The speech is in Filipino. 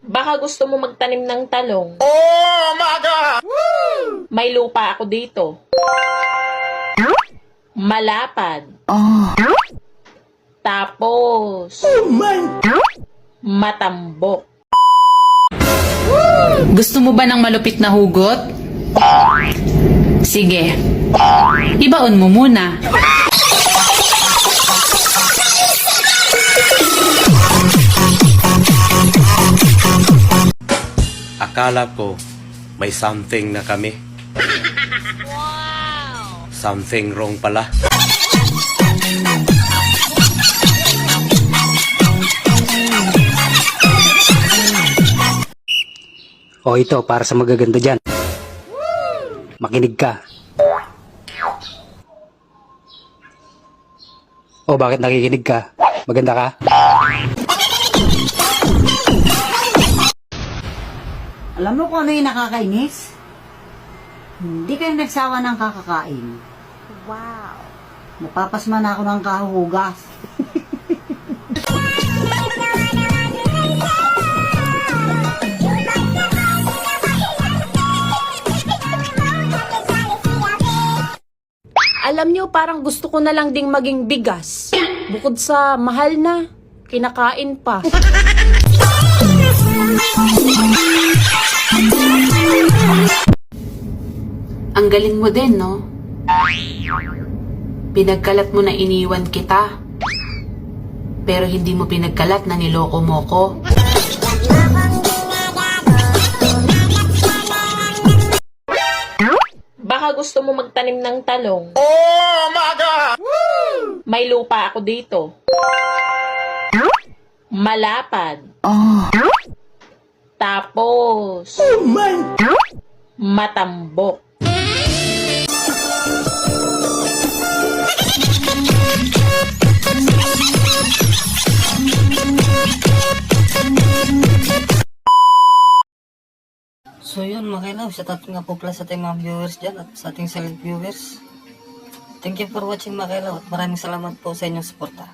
Baka gusto mo magtanim ng talong. Oh my God! May lupa ako dito. Malapad. Tapos, matambok. Gusto mo ba ng malupit na hugot? Sige. Ibaon mo muna. Akala ko may something na kami. Something wrong pala. O ito, para sa magaganda dyan. Makinig ka. O bakit nakikinig ka? Maganda ka? Alam mo kung ano yung nakakainis? Hindi kayo nagsawa ng kakakain. Wow. Napapasma na ako ng kahugas. Alam nyo, parang gusto ko na lang ding maging bigas. Bukod sa mahal na, kinakain pa. Ang galing mo din, no? Pinagkalat mo na iniwan kita. Pero hindi mo pinagkalat na niloko mo ko. Baka gusto mo magtanim ng talong. Oh my God! May lupa ako dito. Malapad. Tapos, matambok. So yun mga kailaw, shoutout nga po pala sa ating mga viewers dyan at sa ating silent viewers. Thank you for watching mga kailaw at maraming salamat po sa inyong suporta.